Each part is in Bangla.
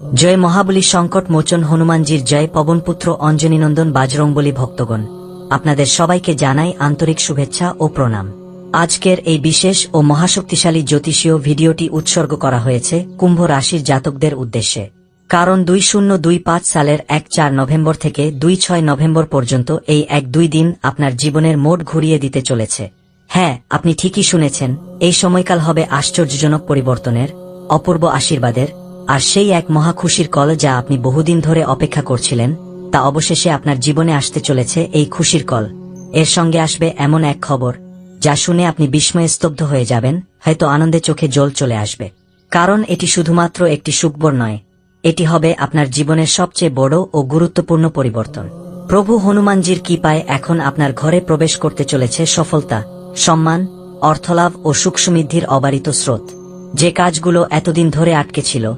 জয় মহাবলী সংকট মোচন হনুমানজির জয় পবনপুত্র অঞ্জনীনন্দন বাজরংবলী ভক্তগণ। আপনাদের সবাইকে জানাই আন্তরিক শুভেচ্ছা ও প্রণাম। আজকের এই বিশেষ ও মহাশক্তিশালী জ্যোতিষীয় ভিডিওটি উৎসর্গ করা হয়েছে কুম্ভ রাশির জাতকদের উদ্দেশ্যে। কারণ দুই শূন্য দুই পাঁচ সালের এক চার নভেম্বর থেকে দুই ছয় নভেম্বর পর্যন্ত এই এক দুই দিন আপনার জীবনের মোট ঘুরিয়ে দিতে চলেছে। হ্যাঁ আপনি ঠিকই শুনেছেন, এই সময়কাল হবে আশ্চর্যজনক পরিবর্তনের, অপূর্ব আশীর্বাদের আর সেই এক মহা খুশির কল যা আপনি বহুদিন ধরে অপেক্ষা করছিলেন, তা অবশেষে আপনার জীবনে আসতে চলেছে এই খুশির কল। এর সঙ্গে আসবে এমন এক খবর, যা শুনে আপনি বিস্ময়ে স্তব্ধ হয়ে যাবেন, হয়তো আনন্দে চোখে জল চলে আসবে। কারণ এটি শুধুমাত্র একটি সুখবর নয়, এটি হবে আপনার জীবনের সবচেয়ে বড় ও গুরুত্বপূর্ণ পরিবর্তন। প্রভু হনুমানজির কৃপায় এখন আপনার ঘরে প্রবেশ করতে চলেছে সফলতা, সম্মান, অর্থলাভ ও সুখ সমৃদ্ধির অবারিত স্রোত। যে কাজগুলো এতদিন ধরে আটকে ছিল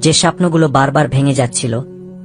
যে স্বপ্নগুলো বারবার ভেঙে যাচ্ছিল,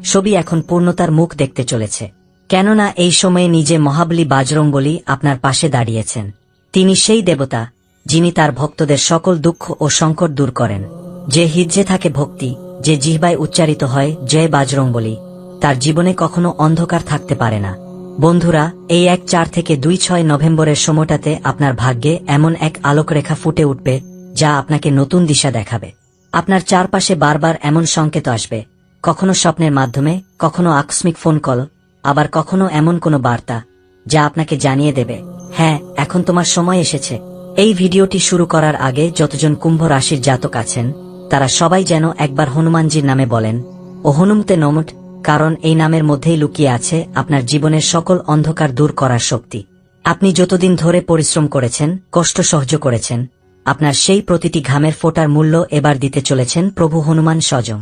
সবই এখন পূর্ণতার মুখ দেখতে চলেছে। কেননা এই সময়ে নিজে মহাবলী বাজরঙ্গলি আপনার পাশে দাঁড়িয়েছেন। তিনি সেই দেবতা, যিনি তার ভক্তদের সকল দুঃখ ও সংকট দূর করেন। যে হিজ্জে থাকে ভক্তি, যে জিহ্বায় উচ্চারিত হয় জয় বাজরঙ্গলি, তার জীবনে কখনো অন্ধকার থাকতে পারে না। বন্ধুরা, এই এক চার থেকে দুই ছয় নভেম্বরের সময়টাতে আপনার ভাগ্যে এমন এক আলোকরেখা ফুটে উঠবে, যা আপনাকে নতুন দিশা দেখাবে। আপনার চারপাশে বারবার এমন সংকেত আসবে। কখনো স্বপ্নের মাধ্যমে, কখনো আকস্মিক ফোন কল, আবার কখনো এমন কোনো বার্তা যা আপনাকে জানিয়ে দেবে হ্যাঁ এখন তোমার সময় এসেছে। এই ভিডিওটি শুরু করার আগে যতজন কুম্ভ রাশির জাতক আছেন, তারা সবাই যেন একবার হনুমানজির নামে বলেন ও হনুমতে নমট। কারণ এই নামের মধ্যেই লুকিয়ে আছে আপনার জীবনের সকল অন্ধকার দূর করার শক্তি। আপনি যতদিন ধরে পরিশ্রম করেছেন, কষ্ট সহ্য করেছেন আপনার সেই প্রতিটি ঘামের ফোটার মূল্য এবার দিতে চলেছেন প্রভু হনুমান স্বজং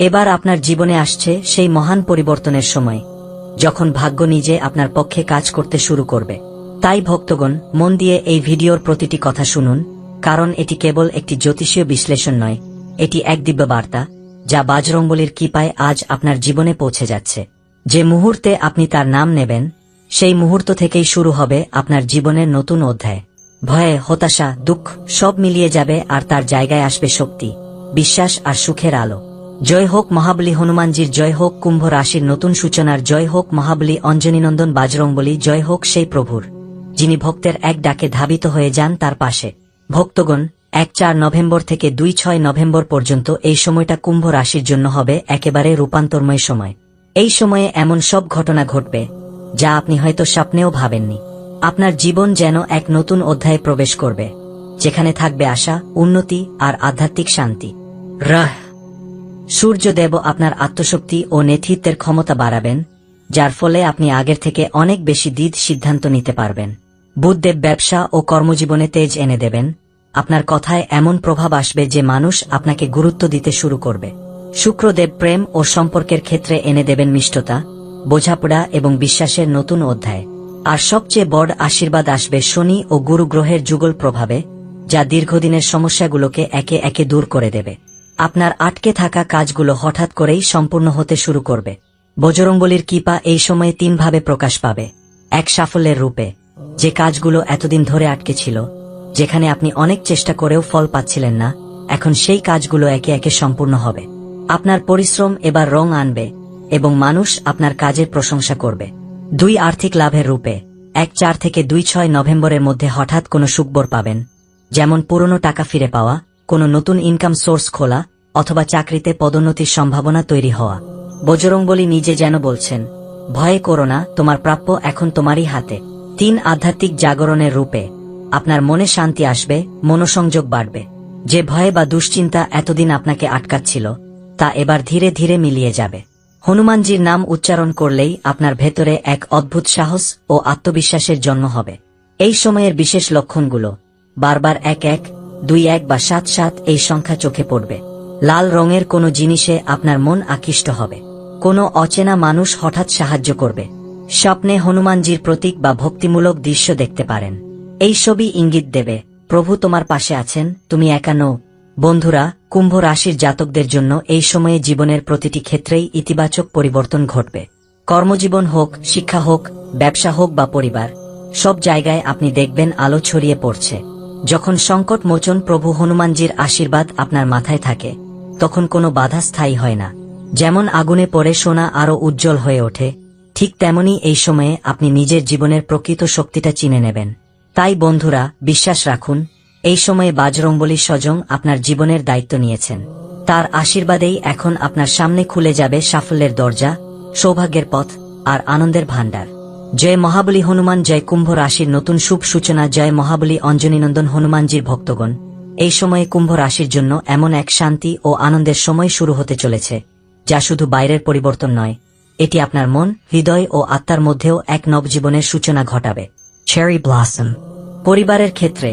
এবার আপনার জীবনে আসছে সেই মহান পরিবর্তনের সময়, যখন ভাগ্য নিজে আপনার পক্ষে কাজ করতে শুরু করবে। তাই ভক্তগণ, মন দিয়ে এই ভিডিওর প্রতিটি কথা শুনুন, কারণ এটি কেবল একটি জ্যোতিষীয় বিশ্লেষণ নয়, এটি এক দিব্য বার্তা, যা বাজরঙ্গলির কৃপায় আজ আপনার জীবনে পৌঁছে যাচ্ছে। যে মুহূর্তে আপনি তার নাম নেবেন, সেই মুহূর্ত থেকেই শুরু হবে আপনার জীবনের নতুন অধ্যায়। ভয়ে, হতাশা, দুঃখ, সব মিলিয়ে যাবে আর তার জায়গায় আসবে শক্তি, বিশ্বাস আর সুখের আলো। জয় হোক মহাবলী হনুমানজির, জয় হোক কুম্ভ রাশির নতুন সূচনার, জয় হোক মহাবলী অঞ্জনীনন্দন বাজরংবলী জয় হোক সেই প্রভুর, যিনি ভক্তের এক ডাকে ধাবিত হয়ে যান তার পাশে। ভক্তগণ, এক চার নভেম্বর থেকে দুই ছয় নভেম্বর পর্যন্ত এই সময়টা কুম্ভ রাশির জন্য হবে একেবারে রূপান্তরময় সময়। এই সময়ে এমন সব ঘটনা ঘটবে, যা আপনি হয়তো স্বপ্নেও ভাবেননি। আপনার জীবন যেন এক নতুন অধ্যায়ে প্রবেশ করবে, যেখানে থাকবে আশা, উন্নতি আর আধ্যাত্মিক শান্তি। রাহ! সূর্যদেব আপনার আত্মশক্তি ও নেতৃত্বের ক্ষমতা বাড়াবেন, যার ফলে আপনি আগের থেকে অনেক বেশি দিদ সিদ্ধান্ত নিতে পারবেন। বুধদেব ব্যবসা ও কর্মজীবনে তেজ এনে দেবেন, আপনার কথায় এমন প্রভাব আসবে যে মানুষ আপনাকে গুরুত্ব দিতে শুরু করবে। শুক্রদেব প্রেম ও সম্পর্কের ক্ষেত্রে এনে দেবেন মিষ্টতা, বোঝাপড়া এবং বিশ্বাসের নতুন অধ্যায়। আর সবচেয়ে বড় আশীর্বাদ আসবে শনি ও গুরু গ্রহের যুগল প্রভাবে, যা দীর্ঘদিনের সমস্যাগুলোকে একে একে দূর করে দেবে। আপনার আটকে থাকা কাজগুলো হঠাৎ করেই সম্পূর্ণ হতে শুরু করবে। বজরঙ্গলির কৃপা এই সময়ে তিনভাবে প্রকাশ পাবে। এক সাফল্যের রূপে, যে কাজগুলো এতদিন ধরে আটকে ছিল, যেখানে আপনি অনেক চেষ্টা করেও ফল পাচ্ছিলেন না, এখন সেই কাজগুলো একে একে সম্পূর্ণ হবে। আপনার পরিশ্রম এবার রং আনবে এবং মানুষ আপনার কাজের প্রশংসা করবে। দুই আর্থিক লাভের রূপে, এক চার থেকে দুই ছয় নভেম্বরের মধ্যে হঠাৎ কোনো সুখবর পাবেন, যেমন পুরনো টাকা ফিরে পাওয়া, কোনো নতুন ইনকাম সোর্স খোলা, অথবা চাকরিতে পদোন্নতির সম্ভাবনা তৈরি হওয়া। বজরংবলী নিজে যেন বলছেন, ভয়ে করো না, তোমার প্রাপ্য এখন তোমারই হাতে। তিন আধ্যাত্মিক জাগরণের রূপে, আপনার মনে শান্তি আসবে, মনোসংযোগ বাড়বে। যে ভয় বা দুশ্চিন্তা এতদিন আপনাকে আটকাচ্ছিল, তা এবার ধীরে ধীরে মিলিয়ে যাবে। হনুমানজির নাম উচ্চারণ করলেই আপনার ভেতরে এক অদ্ভুত সাহস ও আত্মবিশ্বাসের জন্ম হবে। এই সময়ের বিশেষ লক্ষণগুলো, বারবার এক এক, দুই এক বা সাত সাত এই সংখ্যা চোখে পড়বে। লাল রঙের কোনো জিনিসে আপনার মন আকৃষ্ট হবে। কোনো অচেনা মানুষ হঠাৎ সাহায্য করবে। স্বপ্নে হনুমানজির প্রতীক বা ভক্তিমূলক দৃশ্য দেখতে পারেন। এই সবই ইঙ্গিত দেবে, প্রভু তোমার পাশে আছেন, তুমি একা নও বন্ধুরা, কুম্ভ রাশির জাতকদের জন্য এই সময়ে জীবনের প্রতিটি ক্ষেত্রেই ইতিবাচক পরিবর্তন ঘটবে। কর্মজীবন হোক, শিক্ষা হোক, ব্যবসা হোক বা পরিবার, সব জায়গায় আপনি দেখবেন আলো ছড়িয়ে পড়ছে। যখন সংকট মোচন প্রভু হনুমানজির আশীর্বাদ আপনার মাথায় থাকে, তখন কোনো বাধা স্থায়ী হয় না। যেমন আগুনে পড়ে সোনা আরও উজ্জ্বল হয়ে ওঠে, ঠিক তেমনি এই সময়ে আপনি নিজের জীবনের প্রকৃত শক্তিটা চিনে নেবেন। তাই বন্ধুরা, বিশ্বাস রাখুন এই সময়ে বাজরংবলী স্বজং আপনার জীবনের দায়িত্ব নিয়েছেন। তার আশীর্বাদেই এখন আপনার সামনে খুলে যাবে সাফল্যের দরজা, সৌভাগ্যের পথ আর আনন্দের ভাণ্ডার। জয় মহাবলী হনুমান, জয় কুম্ভ রাশির নতুন শুভ সূচনা, জয় মহাবলী অঞ্জনীনন্দন হনুমানজির ভক্তগণ। এই সময়ে কুম্ভ রাশির জন্য এমন এক শান্তি ও আনন্দের সময় শুরু হতে চলেছে, যা শুধু বাইরের পরিবর্তন নয়, এটি আপনার মন, হৃদয় ও আত্মার মধ্যেও এক নবজীবনের সূচনা ঘটাবে। চেরি ব্লাসম পরিবারের ক্ষেত্রে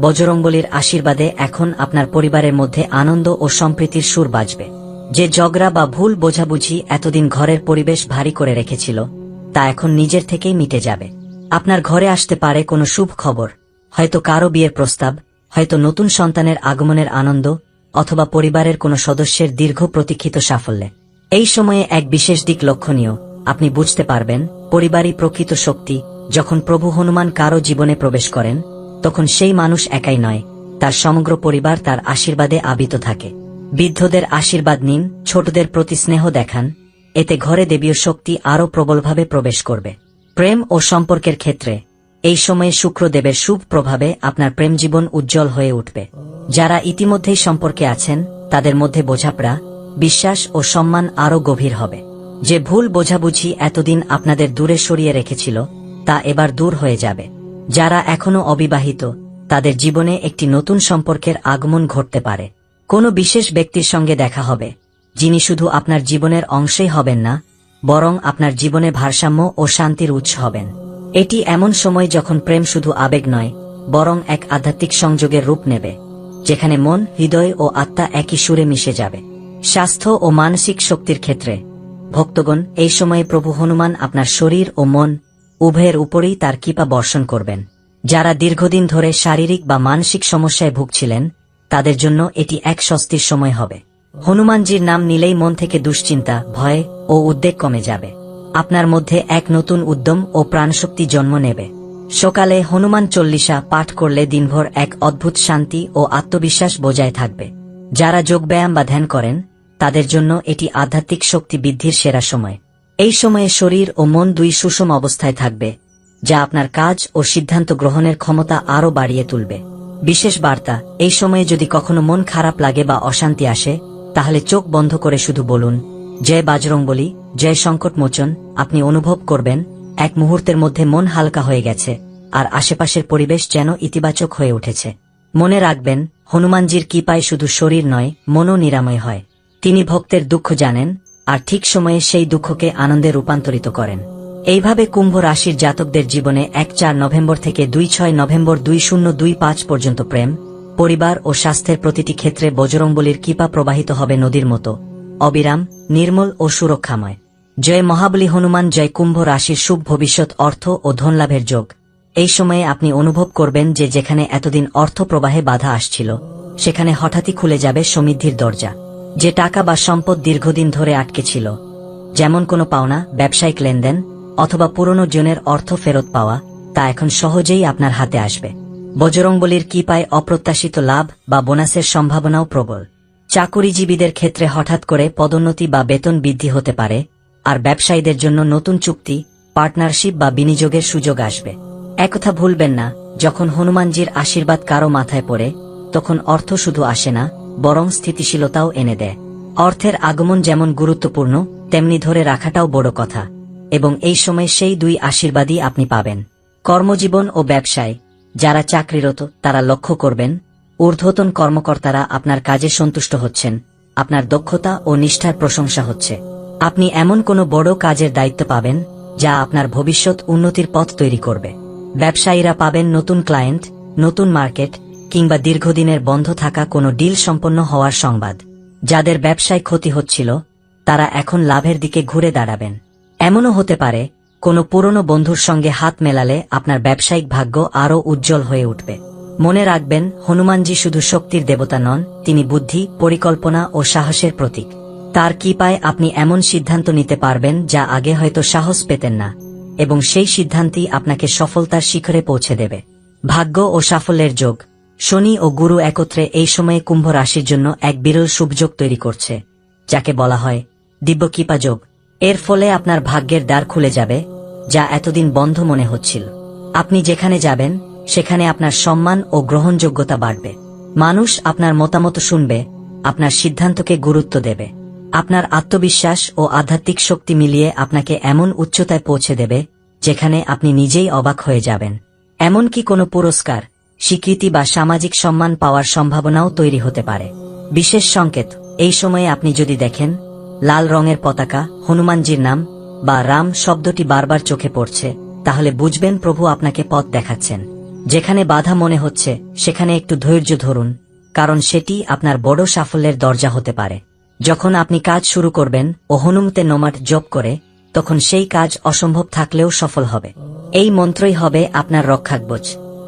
বজরংবলীর আশীর্বাদে এখন আপনার পরিবারের মধ্যে আনন্দ ও সম্প্রীতির সুর বাজবে। যে ঝগড়া বা ভুল বোঝাবুঝি এতদিন ঘরের পরিবেশ ভারী করে রেখেছিল, তা এখন নিজের থেকেই মিটে যাবে। আপনার ঘরে আসতে পারে কোনো শুভ খবর, হয়তো কারও বিয়ের প্রস্তাব, হয়তো নতুন সন্তানের আগমনের আনন্দ, অথবা পরিবারের কোনো সদস্যের দীর্ঘ প্রতীক্ষিত সাফল্যে। এই সময়ে এক বিশেষ দিক লক্ষণীয়, আপনি বুঝতে পারবেন, পরিবারই প্রকৃত শক্তি, যখন প্রভু হনুমান কারও জীবনে প্রবেশ করেন তখন সেই মানুষ একাই নয়, তার সমগ্র পরিবার তার আশীর্বাদে আবিত থাকে। বৃদ্ধদের আশীর্বাদ নিন, ছোটদের প্রতি স্নেহ দেখান, এতে ঘরে দেবীয় শক্তি আরও প্রবলভাবে প্রবেশ করবে। প্রেম ও সম্পর্কের ক্ষেত্রে, এই সময়ে শুক্রদেবের শুভ প্রভাবে আপনার প্রেম জীবন উজ্জ্বল হয়ে উঠবে। যারা ইতিমধ্যেই সম্পর্কে আছেন, তাদের মধ্যে বোঝাপড়া, বিশ্বাস ও সম্মান আরও গভীর হবে। যে ভুল বোঝাবুঝি এতদিন আপনাদের দূরে সরিয়ে রেখেছিল, তা এবার দূর হয়ে যাবে। যারা এখনও অবিবাহিত, তাদের জীবনে একটি নতুন সম্পর্কের আগমন ঘটতে পারে। কোনো বিশেষ ব্যক্তির সঙ্গে দেখা হবে, যিনি শুধু আপনার জীবনের অংশই হবেন না, বরং আপনার জীবনে ভারসাম্য ও শান্তির উৎস হবেন। এটি এমন সময় যখন প্রেম শুধু আবেগ নয়, বরং এক আধ্যাত্মিক সংযোগের রূপ নেবে, যেখানে মন, হৃদয় ও আত্মা একই সুরে মিশে যাবে। স্বাস্থ্য ও মানসিক শক্তির ক্ষেত্রে, ভক্তগণ, এই সময়ে প্রভু হনুমান আপনার শরীর ও মন উভয়ের উপরেই তার কৃপা বর্ষণ করবেন। যারা দীর্ঘদিন ধরে শারীরিক বা মানসিক সমস্যায় ভুগছিলেন, তাদের জন্য এটি এক স্বস্তির সময় হবে। হনুমানজির নাম নিলেই মন থেকে দুশ্চিন্তা, ভয় ও উদ্বেগ কমে যাবে। আপনার মধ্যে এক নতুন উদ্যম ও প্রাণশক্তি জন্ম নেবে। সকালে হনুমান চল্লিশা পাঠ করলে দিনভর এক অদ্ভুত শান্তি ও আত্মবিশ্বাস বজায় থাকবে। যারা যোগব্যায়াম বা ধ্যান করেন, তাদের জন্য এটি আধ্যাত্মিক শক্তি বৃদ্ধির সেরা সময়। এই সময়ে শরীর ও মন দুই সুষম অবস্থায় থাকবে, যা আপনার কাজ ও সিদ্ধান্ত গ্রহণের ক্ষমতা আরও বাড়িয়ে তুলবে। বিশেষ বার্তা, এই সময়ে যদি কখনো মন খারাপ লাগে বা অশান্তি আসে, তাহলে চোখ বন্ধ করে শুধু বলুন, জয় বাজরং বলি জয় সংকট মোচন আপনি অনুভব করবেন, এক মুহূর্তের মধ্যে মন হালকা হয়ে গেছে, আর আশেপাশের পরিবেশ যেন ইতিবাচক হয়ে উঠেছে। মনে রাখবেন, হনুমানজির কৃপায় শুধু শরীর নয়, মনও নিরাময় হয়। তিনি ভক্তের দুঃখ জানেন আর ঠিক সময়ে সেই দুঃখকে আনন্দে রূপান্তরিত করেন। এইভাবে কুম্ভ রাশির জাতকদের জীবনে এক চার নভেম্বর থেকে দুই ছয় নভেম্বর দুই শূন্য দুই পাঁচ পর্যন্ত প্রেম, পরিবার ও স্বাস্থ্যের প্রতিটি ক্ষেত্রে বজরংবলির কৃপা প্রবাহিত হবে নদীর মতো। অবিরাম, নির্মল ও সুরক্ষাময়। জয় মহাবলী হনুমান, জয় কুম্ভ রাশির শুভ ভবিষ্যৎ, অর্থ ও ধনলাভের যোগ। এই সময়ে আপনি অনুভব করবেন যে যেখানে এতদিন অর্থ প্রবাহে বাধা আসছিল, সেখানে হঠাৎই খুলে যাবে সমৃদ্ধির দরজা। যে টাকা বা সম্পদ দীর্ঘদিন ধরে আটকে ছিল, যেমন কোনো পাওনা, ব্যবসায়িক লেনদেন, অথবা পুরনো জনের অর্থ ফেরত পাওয়া, তা এখন সহজেই আপনার হাতে আসবে। বজরংবলির কি পায় অপ্রত্যাশিত লাভ বা বোনাসের সম্ভাবনাও প্রবল। চাকুরিজীবীদের ক্ষেত্রে হঠাৎ করে পদোন্নতি বা বেতন বৃদ্ধি হতে পারে, আর ব্যবসায়ীদের জন্য নতুন চুক্তি, পার্টনারশিপ বা বিনিয়োগের সুযোগ আসবে। একথা ভুলবেন না, যখন হনুমানজির আশীর্বাদ কারও মাথায় পড়ে, তখন অর্থ শুধু আসে না বরং স্থিতিশীলতাও এনে দেয়। অর্থের আগমন যেমন গুরুত্বপূর্ণ, তেমনি ধরে রাখাটাও বড় কথা। এবং এই সময় সেই দুই আশীর্বাদই আপনি পাবেন। কর্মজীবন ও ব্যবসায়, যারা চাকরিরত, তারা লক্ষ্য করবেন, ঊর্ধ্বতন কর্মকর্তারা আপনার কাজে সন্তুষ্ট হচ্ছেন, আপনার দক্ষতা ও নিষ্ঠার প্রশংসা হচ্ছে। আপনি এমন কোনো বড় কাজের দায়িত্ব পাবেন, যা আপনার ভবিষ্যৎ উন্নতির পথ তৈরি করবে। ব্যবসায়ীরা পাবেন নতুন ক্লায়েন্ট, নতুন মার্কেট কিংবা দীর্ঘদিনের বন্ধ থাকা কোনো ডিল সম্পন্ন হওয়ার সংবাদ। যাদের ব্যবসায় ক্ষতি হচ্ছিল, তারা এখন লাভের দিকে ঘুরে দাঁড়াবেন। এমনও হতে পারে, কোনো পুরনো বন্ধুর সঙ্গে হাত মেলালে আপনার ব্যবসায়িক ভাগ্য আরও উজ্জ্বল হয়ে উঠবে। মনে রাখবেন, হনুমানজি শুধু শক্তির দেবতা নন, তিনি বুদ্ধি, পরিকল্পনা ও সাহসের প্রতীক। তার কৃপায় আপনি এমন সিদ্ধান্ত নিতে পারবেন যা আগে হয়তো সাহস পেতেন না, এবং সেই সিদ্ধান্তই আপনাকে সফলতার শিখরে পৌঁছে দেবে। ভাগ্য ও সাফল্যের যোগ। শনি ও গুরু একত্রে এই সময়ে কুম্ভ রাশির জন্য এক বিরল শুভযোগ তৈরি করছে, যাকে বলা হয় দিব্য কৃপাযোগ এর ফলে আপনার ভাগ্যের দ্বার খুলে যাবে, যা এতদিন বন্ধ মনে হচ্ছিল। আপনি যেখানে যাবেন, সেখানে আপনার সম্মান ও গ্রহণযোগ্যতা বাড়বে। মানুষ আপনার মতামত শুনবে, আপনার সিদ্ধান্তকে গুরুত্ব দেবে। আপনার আত্মবিশ্বাস ও আধ্যাত্মিক শক্তি মিলিয়ে আপনাকে এমন উচ্চতায় পৌঁছে দেবে, যেখানে আপনি নিজেই অবাক হয়ে যাবেন। এমনকি কোনো পুরস্কার স্বীকৃতি বা সামাজিক সম্মান পাওয়ার সম্ভাবনাও তৈরি হতে পারে। বিশেষ সংকেত, এই সময়ে আপনি যদি দেখেন, লাল রঙের পতাকা, হনুমানজির নাম, বা রাম শব্দটি বারবার চোখে পড়ছে, তাহলে বুঝবেন প্রভু আপনাকে পথ দেখাচ্ছেন। যেখানে বাধা মনে হচ্ছে, সেখানে একটু ধৈর্য ধরুন, কারণ সেটি আপনার বড় সাফল্যের দরজা হতে পারে। যখন আপনি কাজ শুরু করবেন ও হনুমতে নোমাট জপ করে, তখন সেই কাজ অসম্ভব থাকলেও সফল হবে। এই মন্ত্রই হবে আপনার রক্ষাকবচ।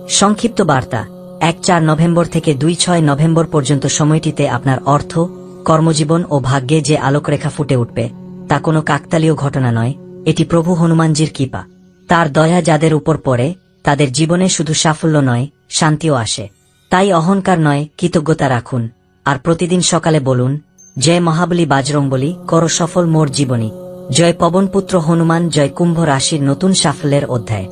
সংক্ষিপ্ত বার্তা, এক চার নভেম্বর থেকে দুই ছয় নভেম্বর পর্যন্ত সময়টিতে আপনার অর্থ, কর্মজীবন ও ভাগ্যে যে আলোকরেখা ফুটে উঠবে, তা কোনো কাকতালীয় ঘটনা নয়, এটি প্রভু হনুমানজির কৃপা। তার দয়া যাদের উপর পড়ে, তাদের জীবনে শুধু সাফল্য নয়, শান্তিও আসে। তাই অহংকার নয়, কৃতজ্ঞতা রাখুন। আর প্রতিদিন সকালে বলুন, জয় মহাবলী বাজরং বলি কর সফল মোর জীবনী। জয় পবনপুত্র হনুমান, জয় কুম্ভ রাশির নতুন সাফল্যের অধ্যায়।